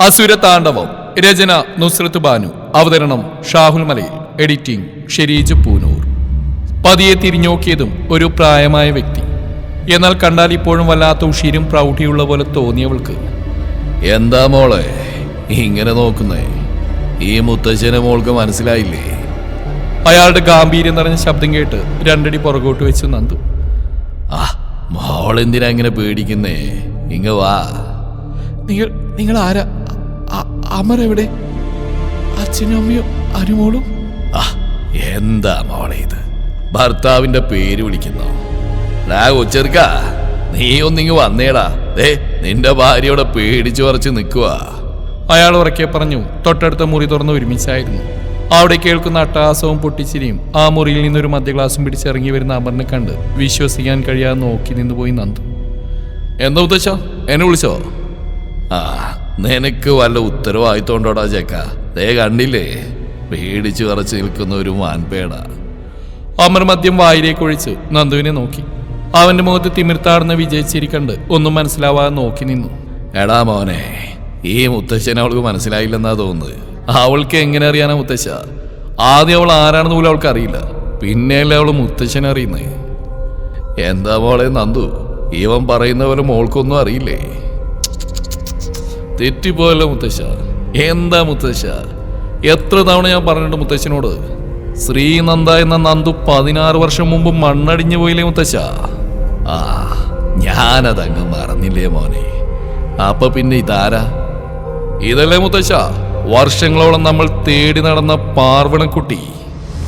അസുര താണ്ഡവം. രചന നുസ്രത്ത് ബാനു. അവതരണം ഷാഹുൽ മലയിൽ. എഡിറ്റിംഗ് ഷെരീജ് പൂനൂർ. പതിയെ തിരിഞ്ഞോക്കിയതും ഒരു പ്രായമായ വ്യക്തി. എന്നാൽ കണ്ടാൽ ഇപ്പോഴും വല്ലാത്ത ഉഷീരും പ്രൗഢിയുള്ള പോലെ തോന്നിയവൾക്ക്. എന്താ മോളെ? ഇങ്ങനെ നോക്കുന്നേ. ഈ മുത്തച്ഛനെ മോൾക്ക് മനസ്സിലായില്ലേ? അയാളുടെ ഗാംഭീര്യം നിറഞ്ഞ ശബ്ദം കേട്ട് രണ്ടടി പുറകോട്ട് വെച്ച് നന്ദു. ആ മോളെന്തിനാ ഇങ്ങനെ പേടിക്കുന്നേ? ഇങ്ങ വാ. നിങ്ങൾ നിങ്ങൾ ആരാ? അമർ എവിടെ? അച്ഛനും അമ്മയും അനുമോളും? ആ എന്താ മോളെ ഇത്? ഭർത്താവിന്റെ പേര് വിളിക്കുന്നു. കൊച്ചെറുക്ക നീ ഒന്നിങ്ങ് വന്നേടാ. ഏ നിന്റെ ഭാര്യയോടെ പേടിച്ചു പറിച്ച് നിൽക്കുക അയാൾ ഉറക്കെ പറഞ്ഞു തൊട്ടടുത്ത മുറി തുറന്ന് ഒരുമിച്ചായിരുന്നു. അവിടെ കേൾക്കുന്ന അട്ടഹാസവും പൊട്ടിച്ചിരിയും ആ മുറിയിൽ നിന്നൊരു മദ്യഗ്ലാസും പിടിച്ചിറങ്ങി വരുന്ന അമറിനെ കണ്ട് വിശ്വസിക്കാൻ കഴിയാതെ നോക്കി നിന്നുപോയി നന്ദു. എന്താ ഉദ്ദേശം? എന്നെ വിളിച്ചോ? ആ നിനക്ക് വല്ല ഉത്തരവായിത്തോണ്ടോടാ ചേക്ക ദേ കണ്ടില്ലേ? പേടിച്ചു വിറച്ചു നിൽക്കുന്ന ഒരു മാൻപേട. അമർ മദ്യം വായിലേക്ക് ഒഴിച്ച് നന്ദുവിനെ നോക്കി. അവന്റെ മുഖത്ത് തിമിർത്താടുന്ന വിജയിച്ചിരിക്കണ്ട് ഒന്നും മനസ്സിലാവാതെ നോക്കി നിന്നു. എടാ മോനെ ഈ മുത്തശ്ശൻ അവൾക്ക് മനസ്സിലായില്ലെന്നാ തോന്നുന്നത്. അവൾക്ക് എങ്ങനെ അറിയാനാ മുത്തശ്ശ? ആദ്യം അവൾ ആരാണെന്ന് പോലും അവൾക്ക് അറിയില്ല. പിന്നെയല്ലേ അവൾ മുത്തശ്ശനെ അറിയുന്നത് എന്താ മോളെ നന്ദു? ഇവൻ പറയുന്ന പോലെ മോൾക്കൊന്നും അറിയില്ലേ? തെറ്റിപ്പോയല്ലോ മുത്തശ്ശ. എന്താ മുത്തശ്ശ? എത്ര തവണ ഞാൻ പറഞ്ഞിട്ടുണ്ട് മുത്തശ്ശനോട്? ശ്രീനന്ദ എന്ന നന്ദു പതിനാറ് വർഷം മുമ്പ് മണ്ണടിഞ്ഞു പോയില്ലേ മുത്തശ്ശ? ആ ഞാനതങ്ങ് മറന്നില്ലേ മോനെ. അപ്പൊ പിന്നെ ഇതാരാ? ഇതല്ലേ മുത്തശ്ശ വർഷങ്ങളോളം നമ്മൾ തേടി നടന്ന പാർവണക്കുട്ടി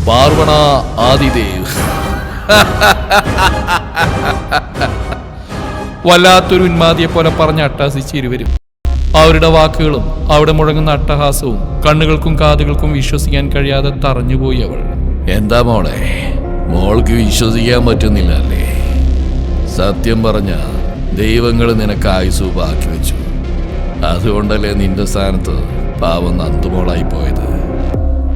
പാർവണ ആദിദേവ്. വല്ലാത്തൊരു ഉന്മാതിയെ പോലെ പറഞ്ഞ് അട്ടാസിച്ച് ഇരുവരും. അവരുടെ വാക്കുകളും അവിടെ മുഴങ്ങുന്ന അട്ടഹാസവും കണ്ണുകൾക്കും കാതുകൾക്കും വിശ്വസിക്കാൻ കഴിയാതെ തറഞ്ഞുപോയി അവൾ. എന്താ മോളെ? മോൾക്ക് വിശ്വസിക്കാൻ പറ്റുന്നില്ല അല്ലേ സത്യം പറഞ്ഞ ദൈവങ്ങൾ നിനക്ക് ആയുസ് ബാക്കി വെച്ചു. അതുകൊണ്ടല്ലേ നിന്റെ സ്ഥാനത്ത് പാവം നന്ദുമോളായി പോയത്?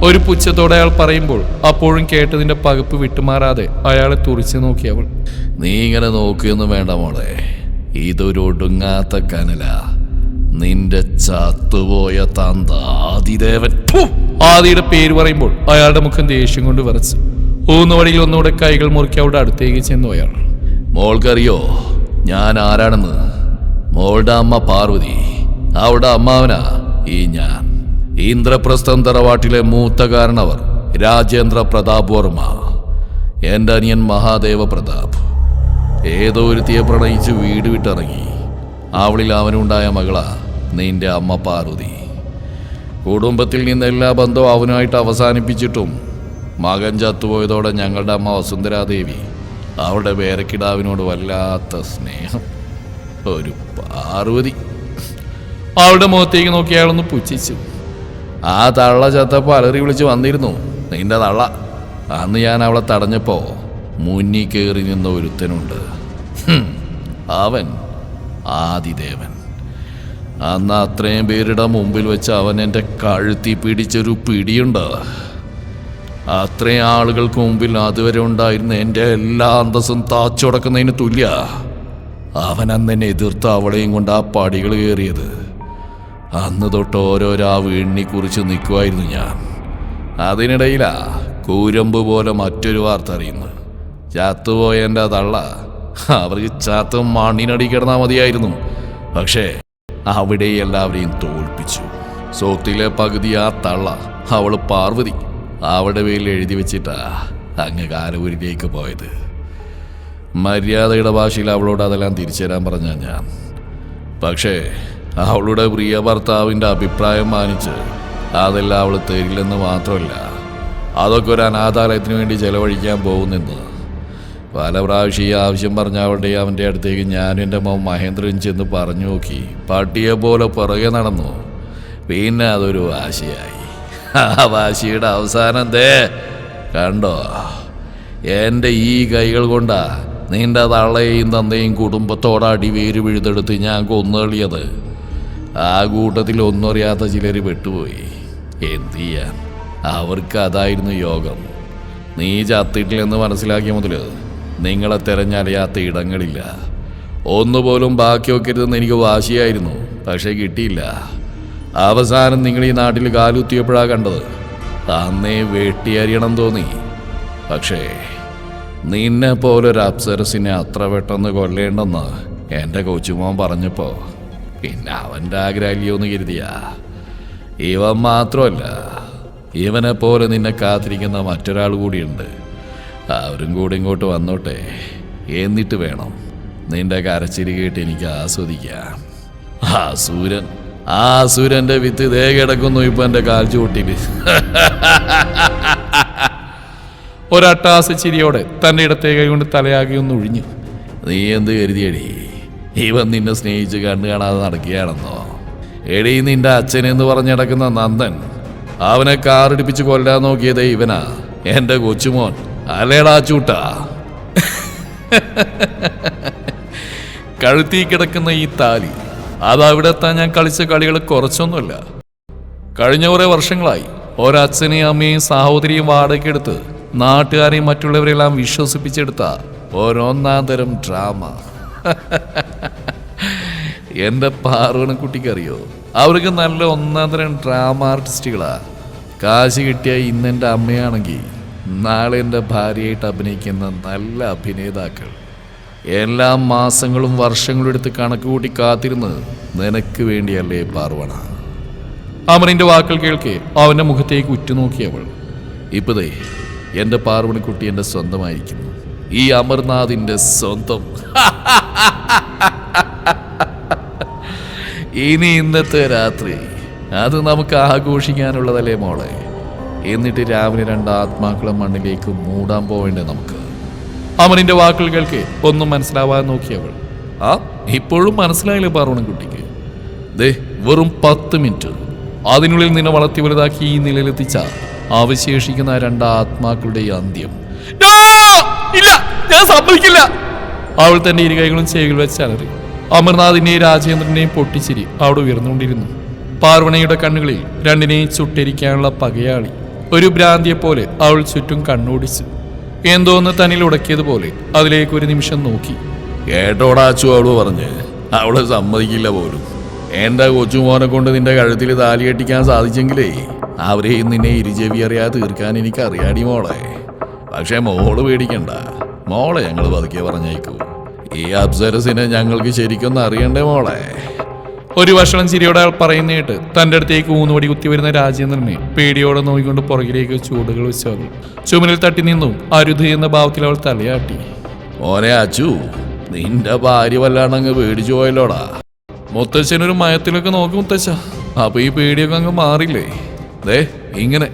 ഒരു പുച്ഛത്തോടെ അയാൾ പറയുമ്പോൾ അപ്പോഴും കേട്ടതിന്റെ പകപ്പ് വിട്ടുമാറാതെ അയാളെ തുറിച്ചു നോക്കി അവൾ. നീ ഇങ്ങനെ നോക്കിയൊന്നും വേണ്ട മോളെ. ഇതൊരു ഒടുങ്ങാത്ത കനല. നിന്റെ ചത്തുപോയ തന്ത ആദിദേവൻ! ആദിയുടെ പേര് പറയുമ്പോൾ അയാളുടെ മുഖം ദേഷ്യം കൊണ്ട് വരച്ച് ഊന്ന വഴിയിൽ ഒന്നുകൂടെ കൈകൾ മുറുക്കി അവിടെ അടുത്തേക്ക് ചെന്നു അയാൾ. മോൾക്കറിയോ ഞാൻ ആരാണെന്ന്? മോളുടെ അമ്മ പാർവതി അവിടെ അമ്മാവനാ ഈ ഞാൻ. ഇന്ദ്രപ്രസ്ഥം തറവാട്ടിലെ മൂത്ത കാരണവർ രാജേന്ദ്ര പ്രതാപ് വർമ്മ. എന്റെ അനിയൻ മഹാദേവ പ്രതാപ്. ഏതോ ഒരുത്തിയെ പ്രണയിച്ച് വീട് വിട്ടിറങ്ങി. അവളിൽ അവനുണ്ടായ മകളാ നിന്റെ അമ്മ പാർവതി. കുടുംബത്തിൽ നിന്ന് എല്ലാ ബന്ധവും അവനുമായിട്ട് അവസാനിപ്പിച്ചിട്ടും മകൻ ചത്തുപോയതോടെ ഞങ്ങളുടെ അമ്മ വസുന്ധരാദേവി അവളുടെ വേരക്കിടാവിനോട് വല്ലാത്ത സ്നേഹം. ഒരു പാർവതി. അവളുടെ മുഖത്തേക്ക് നോക്കി അയാളൊന്ന് പുച്ഛിച്ചു. ആ തള്ള ചത്തപ്പോൾ അലറി വിളിച്ച് വന്നിരുന്നു. നിന്റെ തള്ള അന്ന് ഞാൻ അവളെ തടഞ്ഞപ്പോൾ മുന്നിൽ കയറി നിന്ന ഒരുത്തനുണ്ട്. അവൻ ആദിദേവൻ. അന്ന് അത്രയും പേരുടെ മുമ്പിൽ വെച്ച് അവൻ എന്റെ കഴുത്തി പിടിച്ചൊരു പിടിയുണ്ട്. അത്രയും ആളുകൾക്ക് മുമ്പിൽ അതുവരെ ഉണ്ടായിരുന്ന എന്റെ എല്ലാ അന്തസ്സും താച്ചുടക്കുന്നതിന് തുല്യ. അവൻ അന്ന് എന്നെ എതിർത്ത് അവളെയും കൊണ്ട് ആ പടികൾ കയറിയത്. അന്ന് തൊട്ട് ഓരോരാ വീണ്ണി കുറിച്ച് നിൽക്കുമായിരുന്നു ഞാൻ. അതിനിടയിലാ കൂരമ്പ് പോലെ മറ്റൊരു വാർത്ത അറിയുന്നു ചാത്തുപോയ എന്റെ തള്ള. അവർക്ക് ചാത്തും മണ്ണിനടി കിടന്നാൽ മതിയായിരുന്നു. പക്ഷേ അവിടെ എല്ലാവരെയും തോൽപ്പിച്ചു. സ്വത്തിലെ പകുതി ആ തള്ള അവൾ പാർവതി. അവിടെ പേരിൽ എഴുതി വെച്ചിട്ടാ അങ്ങ് കാരൂരിലേക്ക് പോയത്. മര്യാദയുടെ ഭാഷയിൽ അവളോട് അതെല്ലാം തിരിച്ചു തരാൻ പറഞ്ഞ ഞാൻ. പക്ഷേ അവളുടെ പ്രിയ ഭർത്താവിന്റെ അഭിപ്രായം മാനിച്ച് അതെല്ലാം അവൾ തരില്ലെന്ന് മാത്രമല്ല അതൊക്കെ ഒരു അനാഥാലയത്തിന് വേണ്ടി ചെലവഴിക്കാൻ പോകുന്നെന്ന് പല പ്രാവശ്യം ഈ ആവശ്യം പറഞ്ഞ അവളുടെ അവന്റെ അടുത്തേക്ക് ഞാൻ എന്റെ മോൻ മഹേന്ദ്രൻ ചെന്ന് പറഞ്ഞു നോക്കി. പട്ടിയെ പോലെ പുറകെ നടന്നു. പിന്നെ അതൊരു വാശിയായി. ആ വാശിയുടെ അവസാനം ദേ കണ്ടോ? എന്റെ ഈ കൈകൾ കൊണ്ടാ നിന്റെ തള്ളയെയും തന്തയും കുടുംബത്തോടെ അടിവേര് പിഴുതെടുത്ത് ഞാൻ കൊന്നുകളിയത് ആ കൂട്ടത്തിൽ ഒന്നും അറിയാത്ത ചിലർ പെട്ടുപോയി. എന്ത് ചെയ്യാൻ? അവർക്ക് അതായിരുന്നു യോഗം. നീ ചത്തിട്ടില്ലെന്ന് മനസ്സിലാക്കിയ മുതൽ നിങ്ങളെ തിരഞ്ഞറിയാത്ത ഇടങ്ങളില്ല. ഒന്നുപോലും ബാക്കി വെക്കരുതെന്ന് എനിക്ക് വാശിയായിരുന്നു പക്ഷേ കിട്ടിയില്ല. അവസാനം നിങ്ങൾ ഈ നാട്ടിൽ കാലുത്തിയപ്പോഴാണ് കണ്ടത്. അന്നേ വെട്ടിയറിയണം തോന്നി. പക്ഷേ നിന്നെ പോലൊരു അപ്സരസിനെ അത്ര പെട്ടെന്ന് കൊല്ലേണ്ടെന്ന് എന്റെ കൊച്ചുമോൻ പറഞ്ഞപ്പോൾ പിന്നെ അവന്റെ ആഗ്രഹമില്ലയോ എന്ന് കരുതിയ. ഇവൻ മാത്രമല്ല ഇവനെ പോലെ നിന്നെ കാത്തിരിക്കുന്ന മറ്റൊരാൾ കൂടിയുണ്ട്. അവരും കൂടി ഇങ്ങോട്ട് വന്നോട്ടെ. എന്നിട്ട് വേണം നിന്റെ കരച്ചിരി കേട്ട് എനിക്ക് ആസ്വദിക്കാം ആ സൂര്യൻ ആ സൂര്യന്റെ വിത്ത് ദേ കിടക്കുന്നു ഇപ്പൊ എന്റെ കാൽ ചൂട്ടിൽ ഒരട്ടാസ ചിരിയോടെ തന്റെ ഇടത്തെ കൈ കൊണ്ട് തലയാകെ ഒന്ന് ഒഴിഞ്ഞു. നീ എന്ത് കരുതിയടി? ഇവൻ നിന്നെ സ്നേഹിച്ച് കണ്ടു കാണാതെ നടക്കുകയാണെന്നോ? എടി നിന്റെ അച്ഛനെന്ന് പറഞ്ഞ് നടക്കുന്ന നന്ദൻ അവനെ കാറിടിപ്പിച്ച് കൊല്ലാൻ നോക്കിയത് ഇവനാ. എന്റെ കൊച്ചുമോൻ അല്ലേടാ ചൂട്ടാ. കഴുത്തി കിടക്കുന്ന ഈ താലി അതവിടെ എത്താൻ ഞാൻ കളിച്ച കളികൾ കുറച്ചൊന്നുമല്ല. കഴിഞ്ഞ കുറേ വർഷങ്ങളായി ഒരച്ഛനെയും അമ്മയും സഹോദരിയും വാടകയ്ക്കെടുത്ത് നാട്ടുകാരെയും മറ്റുള്ളവരെല്ലാം വിശ്വസിപ്പിച്ചെടുത്ത ഒരൊന്നാം തരം ഡ്രാമ. എന്റെ പാർവണക്കുട്ടിക്ക് അറിയോ അവർക്ക് നല്ല ഒന്നാം തരം ഡ്രാമ ആർട്ടിസ്റ്റുകളാ. കാശ് കിട്ടിയ ഇന്നെന്റെ അമ്മയാണെങ്കിൽ നാളെ എന്റെ ഭാര്യയായിട്ട് അഭിനയിക്കുന്ന നല്ല അഭിനേതാക്കൾ. എല്ലാ മാസങ്ങളും വർഷങ്ങളും എടുത്ത് കണക്ക് കൂട്ടി കാത്തിരുന്ന് നിനക്ക് വേണ്ടിയല്ലേ പാർവണ? അമറിന്റെ വാക്കുകൾ കേൾക്കെ അവന്റെ മുഖത്തേക്ക് ഉറ്റുനോക്കി അവൾ ഇപ്പതേ എന്റെ പാർവണിക്കുട്ടി എന്റെ സ്വന്തമായിരിക്കുന്നു. ഈ അമർനാഥിന്റെ സ്വന്തം. ഇനി ഇന്നത്തെ രാത്രി അത് നമുക്ക് ആഘോഷിക്കാനുള്ളതല്ലേ മോളെ? എന്നിട്ട് രാവിലെ രണ്ട് ആത്മാക്കളെ മണ്ണിലേക്ക് മൂടാൻ പോവേണ്ടേ നമുക്ക്? അമനിന്റെ വാക്കുകൾ കേൾക്കെ ഒന്നും മനസ്സിലാവാതെ നോക്കിയവൾ. ആ ഇപ്പോഴും മനസ്സിലായില്ലേ പാർവണക്കുട്ടിക്ക് ദേ വെറും പത്ത് മിനിറ്റ്. അതിനുള്ളിൽ നിന്നെ വളർത്തി വലുതാക്കി ഈ നിലയിലെത്തിച്ച അവശേഷിക്കുന്ന രണ്ട് ആത്മാക്കളുടെ അന്ത്യം. ഇല്ല ഞാൻ സമ്മതിക്കില്ല. അവൾ തന്റെ ഇരു കൈകളും ചേകിൽ വെച്ച് അലറി. അമർനാഥിന്റെയും രാജേന്ദ്രന്റെയും പൊട്ടിച്ചിരി അവിടെ ഉയർന്നുകൊണ്ടിരുന്നു. പാർവണയുടെ കണ്ണുകളിൽ രണ്ടിനെയും ചുട്ടിരിക്കാനുള്ള പകയാളി ഒരു ഭ്രാന്തിയെ പോലെ അവൾ ചുറ്റും കണ്ണോടിച്ചു. എന്തോന്ന് തന്നിൽ ഉടക്കിയതുപോലെ അതിലേക്ക് ഒരു നിമിഷം നോക്കി. കേട്ടോടാച്ചു അവൾ പറഞ്ഞ്. അവൾ സമ്മതിക്കില്ല പോലും. എന്റെ കൊച്ചുമോനെ കൊണ്ട് നിന്റെ കഴുത്തിൽ താലി കെട്ടിക്കാൻ സാധിച്ചെങ്കിലേ അവരെയും നിന്നെ ഇരുചെവി അറിയാതെ തീർക്കാൻ എനിക്ക് അറിയാടി മോളെ. പക്ഷെ മോൾ പേടിക്കണ്ട. മോളെ ഞങ്ങൾ പതുക്കെ പറഞ്ഞേക്കൂ ഈ അപ്സരസിനെ ഞങ്ങൾക്ക് ശരിക്കൊന്നും അറിയണ്ടേ മോളെ. ഒരു വഷളം ചിരിയോടെ അയാൾ പറയുന്ന കേട്ട് തന്റെ അടുത്തേക്ക് ഊന്നുവടി കുത്തി വരുന്ന രാജേന്ദ്രനെ പേടിയോടെ നോക്കിക്കൊണ്ട് പുറകിലേക്ക് ചൂടുകൾ വെച്ചു ചുമലിൽ തട്ടി നിന്നു. അരുത് എന്ന ഭാവത്തിൽ അവൾ തലയാട്ടി. ഓരേ അച്ചു നിന്റെ ഭാര്യ വല്ലാണ്ടങ്ങ് പേടിച്ചു പോയല്ലോടാ. മുത്തച്ഛനൊരു മയത്തിലൊക്കെ നോക്കി മുത്തച്ഛ. അപ്പൊ ഈ പേടിയൊക്കെ അങ്ങ് മാറില്ലേ? ദേ ഇങ്ങനെ.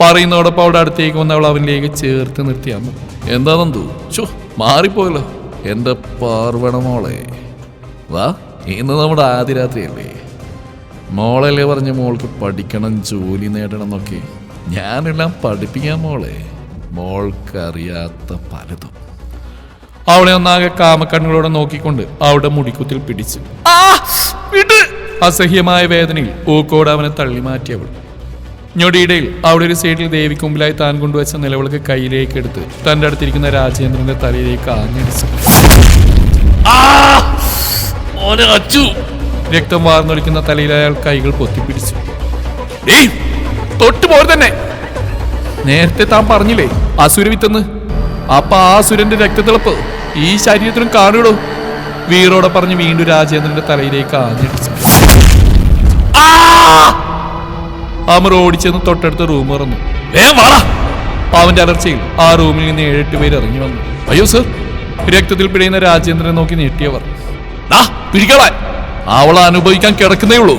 പറയുന്നതോടൊപ്പം അവിടെ അടുത്തേക്ക് വന്ന് അവൾ അവനിലേക്ക് ചേർത്ത് നിർത്തിയാന്ന് അമ്മ എന്താ നന്ദു? ചോ മാറിപ്പോയല്ലോ. എന്റെ പാർവണമോളെ വാ. ഇന്ന് നമ്മുടെ ആദ്യ രാത്രിയല്ലേ മോളല്ലേ പറഞ്ഞ മോൾക്ക് പഠിക്കണം ജോലി നേടണം എന്നൊക്കെ. ഞാനെല്ലാം പഠിപ്പിക്കാൻ മോളെ. മോൾക്കറിയാത്ത പലതും. അവളെ ഒന്നാകെ കാമക്കണ്ണുകളോടെ നോക്കിക്കൊണ്ട് അവളുടെ മുടിക്കുത്തിൽ പിടിച്ചു. അസഹ്യമായ വേദനയിൽ ഊക്കോട് അവനെ തള്ളി മാറ്റിയവൾ ഞൊടിയിടയിൽ അവിടെ ഒരു സൈഡിൽ ദേവിക്ക് മുമ്പിലായി താൻ കൊണ്ടുവച്ച നിലവിളക്ക് കയ്യിലേക്ക് എടുത്ത് തന്റെ അടുത്തിരിക്കുന്ന രാജേന്ദ്രന്റെ തലയിലേക്ക് ആഞ്ഞടിച്ചു. മോനെ അച്ചു. രക്തം വാർന്നൊലിക്കുന്ന തലയിൽ അയാൾ കൈകൾ പൊത്തിപ്പിടിച്ചു ഏയ് തൊട്ടു പോലെ തന്നെ. നേരത്തെ താൻ പറഞ്ഞില്ലേ അസുരവിത്തെന്ന് അപ്പൊ ആ അസുരന്റെ രക്തത്തിളപ്പ് ഈ ശരീരത്തിനും കാണുകടോ വീറോടെ പറഞ്ഞ് വീണ്ടും രാജേന്ദ്രന്റെ തലയിലേക്ക് ആഞ്ഞടിച്ചു. അമർ ഓടിച്ചെന്ന് തൊട്ടടുത്ത റൂം ഇറന്നു. അവന്റെ അലർച്ചയിൽ ആ റൂമിൽ നിന്ന് ഏഴെട്ട് പേര് ഇറങ്ങി വന്നു. അയ്യോ സർ. രക്തത്തിൽ പിടയുന്ന രാജേന്ദ്രനെ നോക്കി ഞെട്ടിയവർ. ദാ പിടിക്കളാൻ അവളെ അനുഭവിക്കാൻ കിടക്കുന്നേ ഉള്ളൂ.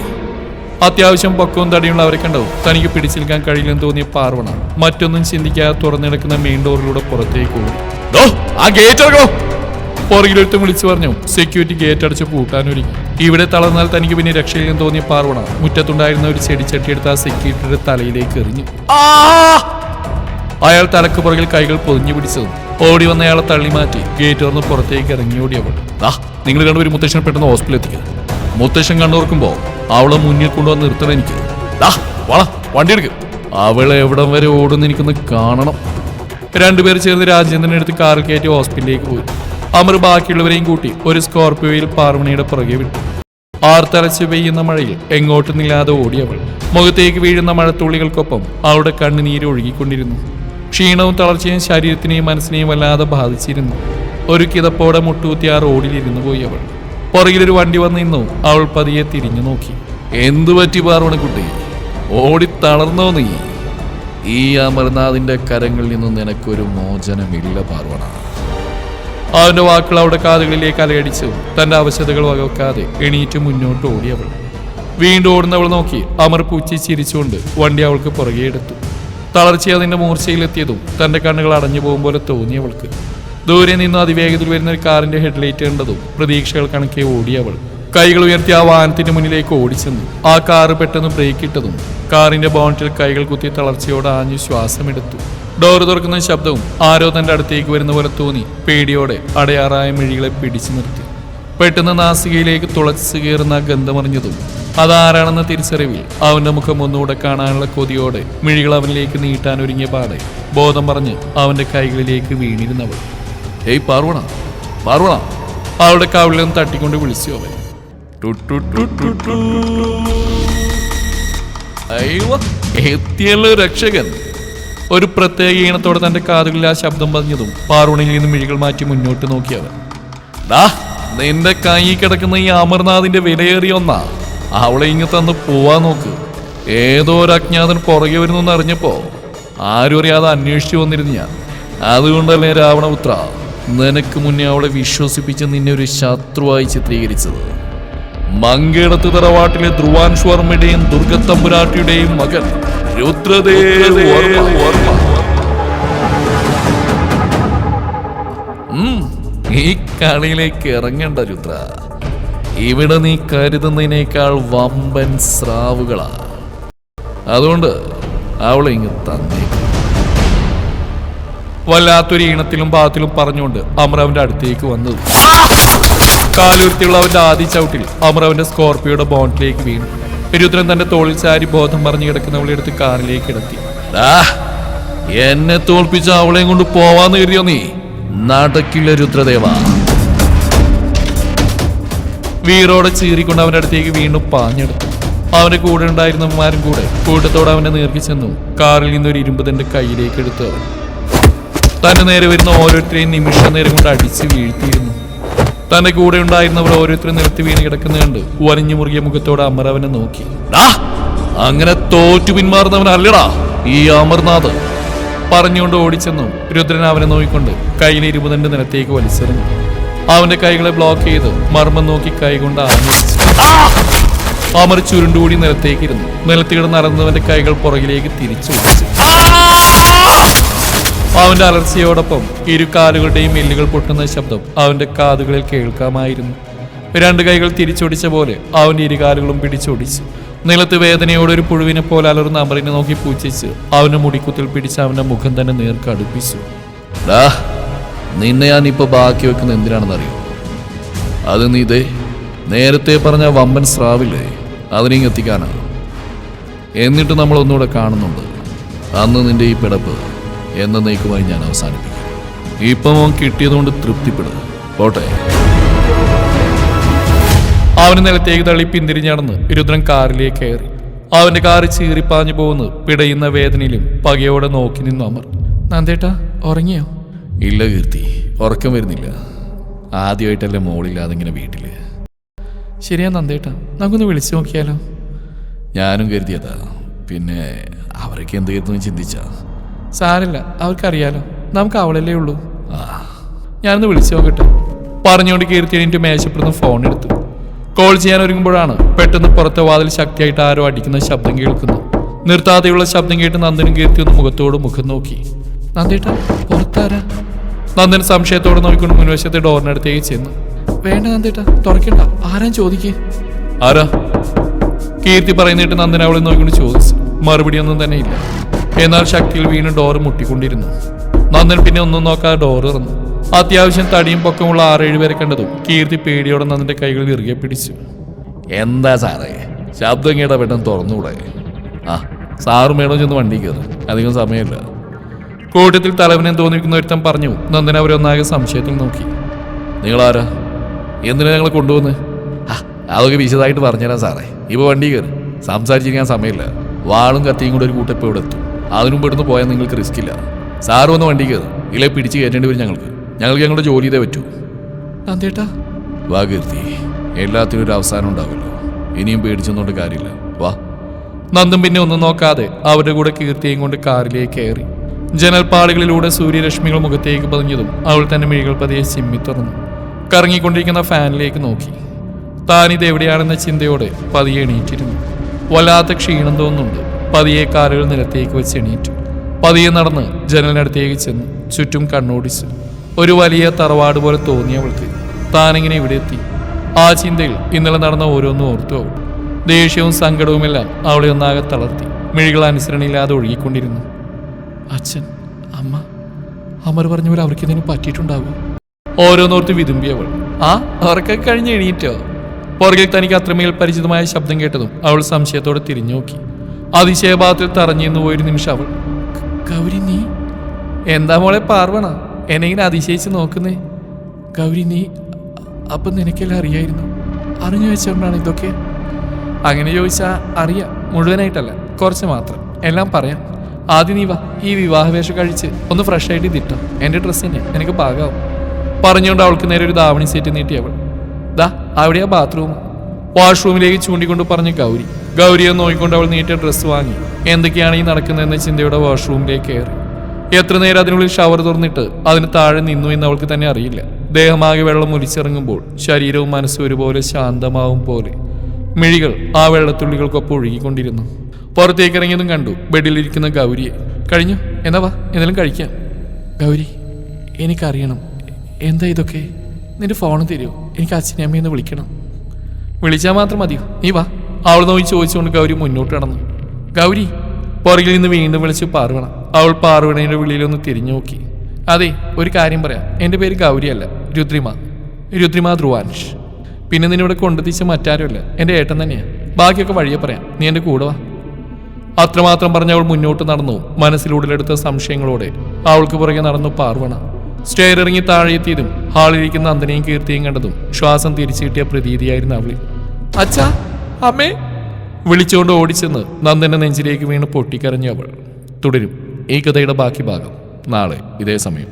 അത്യാവശ്യം പൊക്കവും തടിയുള്ള അവരെ കണ്ടോ തനിക്ക് പിടിച്ചിരിക്കാൻ കഴിയില്ലെന്ന് തോന്നിയ പാർവണ മറ്റൊന്നും ചിന്തിക്കാതെ തുറന്നിടക്കുന്ന മെയിൻ ഡോറിലൂടെ പുറത്തേക്ക് പോകും ആ ഗേറ്റ് വിളിച്ചു പറഞ്ഞു സെക്യൂരിറ്റി ഗേറ്റ് അടച്ച് പൂട്ടാനൊരുങ്ങി ഇവിടെ തളർന്നാൽ തനിക്ക് പിന്നെ രക്ഷയില്ലെന്ന് തോന്നിയ പാർവണ മുറ്റത്തുണ്ടായിരുന്ന ഒരു ചെടിച്ചട്ടി എടുത്ത് ആ സെക്യൂരിറ്റിയുടെ തലയിലേക്ക് എറിഞ്ഞു. അയാൾ തലക്ക് പുറകിൽ കൈകൾ പൊതിഞ്ഞു പിടിച്ചത് ഓടി വന്ന അയാളെ തള്ളി മാറ്റി ഗേറ്റ് തുറന്ന് പുറത്തേക്ക് ഇറങ്ങി ഓടിയവൾ ദാ, നിങ്ങൾ കണ്ടുവരും മുത്തശ്ശനെ പെട്ടെന്ന് ഹോസ്പിറ്റലിൽ എത്തിക്കുക മുത്തശ്ശൻ കണ്ടോർക്കുമ്പോ അവളെ മുന്നിൽ കൊണ്ടുവന്ന് നിർത്തണം എനിക്ക്. ദാ, വള വണ്ടി എടുക്കും. അവളെ എവിടം വരെ ഓടുന്ന എനിക്കൊന്ന് കാണണം. രണ്ടുപേർ ചേർന്ന് രാജേന്ദ്രനെ എടുത്ത് കാറിൽ കയറ്റി ഹോസ്പിറ്റലിലേക്ക് പോയി. അമർ ബാക്കിയുള്ളവരെയും കൂട്ടി ഒരു സ്കോർപ്പിയോയിൽ പാർവണിയുടെ പുറകെ വിട്ടു. ആർത്തലച്ച് പെയ്യുന്ന മഴയിൽ എങ്ങോട്ടും നില്ലാതെ ഓടിയവൾ മുഖത്തേക്ക് വീഴുന്ന മഴത്തുള്ളികൾക്കൊപ്പം അവളുടെ കണ്ണുനീര് ഒഴുകിക്കൊണ്ടിരുന്നു. ക്ഷീണവും തളർച്ചയും ശരീരത്തിനെയും മനസ്സിനെയും വല്ലാതെ ബാധിച്ചിരുന്നു. ഒരു കിതപ്പോടെ മുട്ടുകുത്തി ആ റോഡിലിരുന്നു പോയി അവൾ. പുറകിലൊരു വണ്ടി വന്ന് നിന്നു. അവൾ പതിയെ തിരിഞ്ഞു നോക്കി. എന്തു പറ്റി പാർവണക്കുട്ടി ഓടി തളർന്നോ നീ? ഈ അമർനാഥിന്റെ കരങ്ങളിൽ നിന്ന് നിനക്കൊരു മോചനമില്ല പാർവണ. അവന്റെ വാക്കുകൾ അവിടെ കാതുകളിലേക്ക് അലയടിച്ചു. തന്റെ അവശതകൾ വകവെക്കാതെ എണീറ്റ് മുന്നോട്ട് ഓടിയവൾ വീണ്ടും ഓടുന്നവൾ നോക്കി. അമർ പൂച്ചി ചിരിച്ചുകൊണ്ട് വണ്ടി അവൾക്ക് പുറകെ എടുത്തു. തളർച്ച അതിന്റെ മൂർച്ചയിലെത്തിയതും തന്റെ കണ്ണുകൾ അടഞ്ഞു പോകും പോലെ തോന്നി അവൾക്ക്. ദൂരെ നിന്ന് അതിവേഗത്തിൽ വരുന്ന ഒരു കാറിന്റെ ഹെഡ്ലൈറ്റ് കണ്ടതും പ്രതീക്ഷകൾ കണക്കെ ഓടി അവൾ. കൈകൾ ഉയർത്തി ആ വാഹനത്തിന്റെ മുന്നിലേക്ക് ഓടിച്ചെന്നു. ആ കാറ് പെട്ടെന്ന് ബ്രേക്ക് ഇട്ടതും കാറിന്റെ ബോണ്ടിൽ കൈകൾ കുത്തി തളർച്ചയോട് ആഞ്ഞു ശ്വാസമെടുത്തു. ഡോർ തുറക്കുന്ന ശബ്ദവും ആരോ തന്റെ അടുത്തേക്ക് വരുന്ന പോലെ തോന്നി പേടിയോടെ അടയാറായ മിഴികളെ പിടിച്ചു നിർത്തി. പെട്ടെന്ന് നാസികയിലേക്ക് തുളച്ചു കയറുന്ന ഗന്ധമറിഞ്ഞതും അതാരാണെന്ന തിരിച്ചറിവിൽ അവന്റെ മുഖം ഒന്നുകൂടെ കാണാനുള്ള കൊതിയോടെ മിഴികൾ അവനിലേക്ക് നീട്ടാൻ ഒരുങ്ങിയ പാടെ ബോധം പറഞ്ഞ് അവന്റെ കൈകളിലേക്ക് വീണിരുന്നവൾ. ഏയ് പാർവണ പാർവണ അവളുടെ കാവിളിൽ നിന്ന് തട്ടിക്കൊണ്ട് വിളിച്ചു അവൻ. അയ്യോ എത്തിയല്ലോ രക്ഷകൻ. ഒരു പ്രത്യേക ഈണത്തോടെ തന്റെ കാതുകളിൽ ആ ശബ്ദം പറഞ്ഞതും പാറുണിൽ നിന്ന് മിഴികൾ മാറ്റി മുന്നോട്ട് നോക്കിയവൻ നിന്റെ കൈ കിടക്കുന്ന ഈ അമർനാഥിന്റെ വിലയേറിയ ഒന്നാ. അവളെ ഇങ്ങ് തന്ന് പോവാൻ നോക്ക്. ഏതോ ഒരു അജ്ഞാതൻ പുറകെ വരുന്നു എന്നറിഞ്ഞപ്പോ ആരും അറിയാതെ അന്വേഷിച്ചു വന്നിരുന്നു ഞാൻ. അതുകൊണ്ടല്ലേ രാവണപുത്ര നിനക്ക് മുന്നേ അവളെ വിശ്വസിപ്പിച്ച് നിന്നെ ഒരു ശത്രുവായി ചിത്രീകരിച്ചത്. മങ്കേടത്ത് തറവാട്ടിലെ ധ്രുവാൻ ശർമ്മയുടെയും ദുർഗത്തമ്പുരാട്ടിയുടെയും മകൻ രുദ്രദേവ് ഈ കളിയിലേക്ക് ഇറങ്ങണ്ട രുദ്ര. ഇവിടെ നീ കരുതുന്നതിനേക്കാൾ വമ്പൻ സ്രാവുകളാ. അതുകൊണ്ട് അവളെ ഇങ്ങ് തന്നേക്കും വല്ലാത്തൊരു ഈണത്തിലും പാത്തിലും പറഞ്ഞുകൊണ്ട് അമ്രാവിന്റെ അടുത്തേക്ക് വന്നത് കാലുരുത്തിയുള്ള അവന്റെ ആദ്യ ചവിട്ടിൽ അമ്രാവിന്റെ സ്കോർപ്പിയോടെ ബോണ്ടിലേക്ക് വീണു. രുദ്രൻ തന്റെ തോളിൽ ചാരി ബോധം പറഞ്ഞു കിടക്കുന്നവളെ എടുത്ത് കാറിലേക്ക് കിടത്തി. ഡാ, എന്നെ തോൽപ്പിച്ച അവളെയും കൊണ്ട് പോവാന്ന് കരുതിയോ നീ? നടക്കില്ല രുദ്രദേവ. വീറോടെ ചീറിക്കൊണ്ട് അവന്റെ അടുത്തേക്ക് വീണ്ടും പാഞ്ഞെടുത്തു. അവന്റെ കൂടെ ഉണ്ടായിരുന്നവന്മാരും കൂടെ കൂട്ടത്തോടെ അവനെ നീർക്കി ചെന്നു. കാറിൽ നിന്ന് ഒരു ഇരുമ്പ് തന്റെ കയ്യിലേക്ക് എടുത്തു അവൻ. തന്നെ നേരെ വരുന്ന ഓരോരുത്തരെയും നിമിഷ നേരം കൊണ്ട് അടിച്ച് വീഴ്ത്തിയിരുന്നു. തന്റെ കൂടെ ഉണ്ടായിരുന്നവർ ഓരോരുത്തരും നിർത്തി വീണ് കിടക്കുന്ന കണ്ട് വരഞ്ഞു മുറുകിയ മുഖത്തോടെ അമർ അവനെ നോക്കി. അങ്ങനെ തോറ്റു പിന്മാറുന്നവനല്ലടാ ഈ അമർനാഥ്. പറഞ്ഞുകൊണ്ട് ഓടിച്ചെന്നും. രുദ്രൻ അവനെ നോക്കിക്കൊണ്ട് കയ്യിലെ ഇരുപതണ്ട് നിലത്തേക്ക് വലിച്ചെറിഞ്ഞു. അവന്റെ കൈകളെ ബ്ലോക്ക് ചെയ്ത്. മർമ്മം നോക്കി കൈകൊണ്ട് ആഞ്ഞടിച്ചു അമർ ചുരുണ്ടുകൂടി നിലത്തേക്ക് ഇരുന്നു. നിലത്ത് കിടന്ന് നടന്നവന്റെ കൈകൾ പുറകിലേക്ക് തിരിച്ചു അവന്റെ അലർച്ചയോടൊപ്പം ഇരു കാലുകളുടെയും എല്ലുകൾ പൊട്ടുന്ന ശബ്ദം അവന്റെ കാതുകളിൽ കേൾക്കാമായിരുന്നു. രണ്ട് കൈകൾ തിരിച്ചൊടിച്ച പോലെ അവന്റെ ഇരു കാലുകളും പിടിച്ചൊടിച്ചു. നിലത്ത് വേദനയോടെ ഒരു പുഴുവിനെ പോലെ അലറുന്ന അമറിനെ നോക്കി പൂച്ചിച്ച് അവന്റെ മുടിക്കുത്തിൽ പിടിച്ച് അവന്റെ മുഖം തന്നെ നേർക്ക് അടുപ്പിച്ചു. ഡാ, നിന്നെ ഞാൻ ഇപ്പൊ ബാക്കി വെക്കുന്ന എന്തിനാണെന്നറിയോ? അത് നീ ഇതേ നേരത്തെ പറഞ്ഞ വമ്പൻ സ്രാവില്ലേ അതിനെയും എത്തിക്കാനാണ് എന്നിട്ട് നമ്മൾ ഒന്നുകൂടെ കാണുന്നുണ്ട്. അന്ന് നിന്റെ ഈ പിടപ്പ് എന്നേക്കുമായി ഞാൻ അവസാനിപ്പിക്കും. ഇപ്പം അവൻ കിട്ടിയതുകൊണ്ട് തൃപ്തിപ്പെടുക പോട്ടെ. അവന് നിലത്തേക്ക് തള്ളി പിന്തിരിഞ്ഞടന്ന് രുദ്രൻ കാറിലേക്ക് കയറി. അവന്റെ കാറ് ചീറിപ്പാഞ്ഞു പോകുന്നു പിടയുന്ന വേദനയിലും പകയോടെ നോക്കി നിന്നു അമർ. നന്ദേട്ടാ ഉറങ്ങിയോ? ഇല്ല കീർത്തി ഉറക്കം വരുന്നില്ല. ആദ്യമായിട്ടല്ലേ മോളില്ലാതെ ഇങ്ങനെ വീട്ടിൽ ശരിയാ നന്ദേട്ടാ നമുക്കൊന്ന് വിളിച്ചു നോക്കിയാലോ? ഞാനും കരുതിയതാ. പിന്നെ അവരൊക്കെ എന്ത് കരുതുന്നു ചിന്തിച്ചാ? സാരല്ല അവർക്കറിയാലോ. നമുക്ക് അവളല്ലേ ഉള്ളൂ. ആ. ഞാനൊന്ന് വിളിച്ചു നോക്കട്ടെ. പറഞ്ഞുകൊണ്ട് കീർത്തി എണീറ്റ് മേശപ്പെടുന്ന ഫോൺ എടുത്തു. കോൾ ചെയ്യാൻ ഒരുങ്ങുമ്പോഴാണ് പെട്ടെന്ന് പുറത്തെ വാതിൽ ശക്തിയായിട്ട് ആരോ അടിക്കുന്ന ശബ്ദം കേൾക്കുന്നു. നിർത്താതെയുള്ള ശബ്ദം കേട്ട് നന്ദനും കീർത്തി ഒന്ന് മുഖത്തോട് മുഖം നോക്കി. നന്ദേട്ടാ പുറത്താരാ? നന്ദൻ സംശയത്തോടെ നോക്കിക്കൊണ്ട് മുൻവശത്തെ ഡോറിനടുത്തേക്ക് ചെന്നു. വേണ്ട നന്ദേട്ട തുറക്കണ്ട. ആരാ ചോദിക്കേ? ആരാ? കീർത്തി പറയുന്നിട്ട് നന്ദൻ അവളെ നോക്കിക്കൊണ്ട് ചോദിച്ചു. മറുപടി ഒന്നും തന്നെ ഇല്ല. എന്നാൽ ശക്തിയിൽ വീണ്ടും ഡോറ് മുട്ടിക്കൊണ്ടിരുന്നു. നന്ദൻ പിന്നെ ഒന്നും നോക്കാതെ ഡോർ ഇറന്നു അത്യാവശ്യം തടിയും പൊക്കമുള്ള ആറേഴ് പേരെ കണ്ടതും കീർത്തി പേടിയോടെ നന്ദന്റെ കൈകൾ ഇറുകെ പിടിച്ചു. എന്താ സാറേ? ശബ്ദം കേട്ടാ പെട്ടെന്ന് തുറന്നുകൂടെ ആ സാറും മേഡം ചെന്ന് വണ്ടി കയറും. അധികം സമയമില്ല. കൂട്ടത്തിൽ തലവനെ തോന്നിക്കുന്ന ഒരുത്തൻ പറഞ്ഞു. നന്ദന അവരൊന്നാകെ സംശയത്തിൽ നോക്കി. നിങ്ങളാരാ? എന്തിനാ ഞങ്ങൾ കൊണ്ടുവന്ന്? അതൊക്കെ വിശദമായിട്ട് പറഞ്ഞുതരാം സാറേ. ഇപ്പോൾ വണ്ടി കയറി. സംസാരിച്ചിരിക്കാൻ സമയമില്ല. വാളും കത്തിയും കൂടെ ഒരു കൂട്ടപ്പ് ഇവിടെ എത്തും. അതിനും ഇവിടുന്ന് പോയാൽ നിങ്ങൾക്ക് റിസ്ക് ഇല്ല. സാറ് വന്ന് വണ്ടി കയറി. ഇല്ലേ പിടിച്ച് കയറ്റേണ്ടി വരും ഞങ്ങൾക്ക്. ഞങ്ങൾക്ക് ഞങ്ങളുടെ ജോലി ചെയ്തേ പറ്റൂ. നന്ദേട്ടാ. വാ കീർത്തി. എല്ലാത്തിനും ഒരു അവസാനം ഉണ്ടാവുമല്ലോ ഇനിയും പേടിച്ചൊന്നുകൊണ്ട് കാര്യമില്ല. വാ. നന്ദും പിന്നെ ഒന്നും നോക്കാതെ അവരുടെ കൂടെ കീർത്തിയും കൊണ്ട് കാറിലേക്ക് കയറി. ജനൽപ്പാളികളിലൂടെ സൂര്യരശ്മികൾ മുഖത്തേക്ക് പതിഞ്ഞതും അവൾ തന്റെ മിഴികൾ പതിയെ ചിമ്മി തുറന്നു. കറങ്ങിക്കൊണ്ടിരിക്കുന്ന ഫാനിലേക്ക് നോക്കി. താനിത് എവിടെയാണെന്ന ചിന്തയോടെ പതിയെ എണീറ്റിരുന്നു. വല്ലാത്ത ക്ഷീണം തോന്നുന്നുണ്ട്. പതിയെ കാലുകൾ നിലത്തേക്ക് വെച്ച് എണീറ്റു. പതിയെ നടന്ന് ജനലിനടുത്തേക്ക് ചെന്ന്. ചുറ്റും കണ്ണോടിച്ചു. ഒരു വലിയ തറവാട് പോലെ തോന്നി അവൾക്ക്. താനിങ്ങനെ ഇവിടെ എത്തി. ആ ചിന്തയിൽ ഇന്നലെ നടന്ന ഓരോന്നും ഓർത്തു ദേഷ്യവും സങ്കടവുമെല്ലാം അവളെ ഒന്നാകെ തളർത്തി. മിഴികൾ അനുസരണയില്ലാതെ ഒഴുകിക്കൊണ്ടിരുന്നു. അച്ഛൻ അമ്മ അമർ പറഞ്ഞ പോലെ അവർക്ക് എന്തെങ്കിലും പറ്റിയിട്ടുണ്ടാവും? ഓരോന്നോർത്ത് വിതുമ്പി അവൾ. ആ അവർക്ക് കഴിഞ്ഞ് എണീറ്റോ? പുറകിൽ തനിക്ക് അത്രമേൽ പരിചിതമായ ശബ്ദം കേട്ടതും അവൾ സംശയത്തോടെ തിരിഞ്ഞു നോക്കി അതിശയഭാഗത്തിൽ തറഞ്ഞിരുന്നു പോയൊരു നിമിഷം അവൾ. ഗൗരി നീ? എന്താ മോളെ പാർവണ? എന്നെ അതിശയിച്ച് നോക്കുന്നേ? ഗൗരി നീ അപ്പം നിനക്കെല്ലാം അറിയായിരുന്നു? അറിഞ്ഞു വെച്ചുകൊണ്ടാണ് ഇതൊക്കെ? അങ്ങനെ ചോദിച്ചാൽ അറിയാം. മുഴുവനായിട്ടല്ല. കുറച്ച് മാത്രം. എല്ലാം പറയാം. ആദ്യം നീ വാ. ഈ വിവാഹവേഷം കഴിച്ച് ഒന്ന് ഫ്രഷ് ആയിട്ട് ഇതിട്ടോ എന്റെ ഡ്രസ്സ് തന്നെ. എനിക്ക് പാകാവും. പറഞ്ഞുകൊണ്ട് അവൾക്ക് നേരെ ഒരു ദാവണി സീറ്റ് നീട്ടി അവൾ. ദാ അവിടെയാ ബാത്റൂം വാഷ്റൂമിലേക്ക് ചൂണ്ടിക്കൊണ്ട് പറഞ്ഞ ഗൗരി. ഗൗരിയെ നോക്കിക്കൊണ്ട് അവൾ നീട്ടിയ ഡ്രസ്സ് വാങ്ങി. എന്തൊക്കെയാണ് ഈ നടക്കുന്നതെന്ന ചിന്തയുടെ വാഷ്റൂമിലേക്ക് കയറി. എത്ര നേരം അതിനുള്ളിൽ ഷവർ തുറന്നിട്ട് അതിന് താഴെ നിന്നു എന്ന് അവൾക്ക് തന്നെ അറിയില്ല. ദേഹമാകെ വെള്ളം ഒലിച്ചിറങ്ങുമ്പോൾ ശരീരവും മനസ്സും ഒരുപോലെ ശാന്തമാവും പോലെ. മിഴികൾ ആ വെള്ളത്തുള്ളികൾക്കൊപ്പം ഒഴുകിക്കൊണ്ടിരുന്നു. പുറത്തേക്ക് ഇറങ്ങിയതും കണ്ടു. ബെഡിലിരിക്കുന്ന ഗൗരിയെ. കഴിഞ്ഞു. എന്നാ വാ. എന്തെങ്കിലും കഴിക്കാം. ഗൗരി എനിക്കറിയണം. എന്താ ഇതൊക്കെ? നിന്റെ ഫോൺ തരുമോ? എനിക്ക് അച്ഛനെ അമ്മയെന്ന് വിളിക്കണം. വിളിച്ചാൽ മാത്രം മതിയോ? നീ വാ. അവൾ നോക്കി ചോദിച്ചുകൊണ്ട് ഗൗരി മുന്നോട്ട് കടന്നു ഗൗരി. പുറകിൽ നിന്ന് വീണ്ടും വിളിച്ച് പാർവണ അവൾ പാർവണയുടെ വിളിയിലൊന്ന് തിരിഞ്ഞു നോക്കി. അതെ ഒരു കാര്യം പറയാം. എന്റെ പേര് ഗൗരിയല്ല. രുദ്രിമ. രുദ്രിമ ധ്രുവാൻഷ് പിന്നെ നിന്നിവിടെ കൊണ്ടെത്തിച്ച മറ്റാരുമല്ല. എന്റെ ഏട്ടൻ തന്നെയാണ് ബാക്കിയൊക്കെ വഴിയെ പറയാം. നീ എന്റെ കൂടെ വാ. അത്രമാത്രം പറഞ്ഞ് അവൾ മുന്നോട്ട് നടന്നു. മനസ്സിലുടലെടുത്ത സംശയങ്ങളോടെ അവൾക്ക് പുറകെ നടന്നു പാർവണ. സ്റ്റെയർ ഇറങ്ങി താഴെത്തിയതും ഹാളിലിരിക്കുന്ന അന്തനെയും കീർത്തിയും കണ്ടതും ശ്വാസം തിരിച്ചു കിട്ടിയ പ്രതീതിയായിരുന്നു അവളിൽ അച്ഛാ അമ്മേ! വിളിച്ചുകൊണ്ട് ഓടിച്ചെന്ന് നന്ദന്റെ നെഞ്ചിലേക്ക് വീണ് പൊട്ടിക്കരഞ്ഞു അവൾ. തുടരും ഈ കഥയുടെ ബാക്കി ഭാഗം. നാളെ ഇതേ സമയം.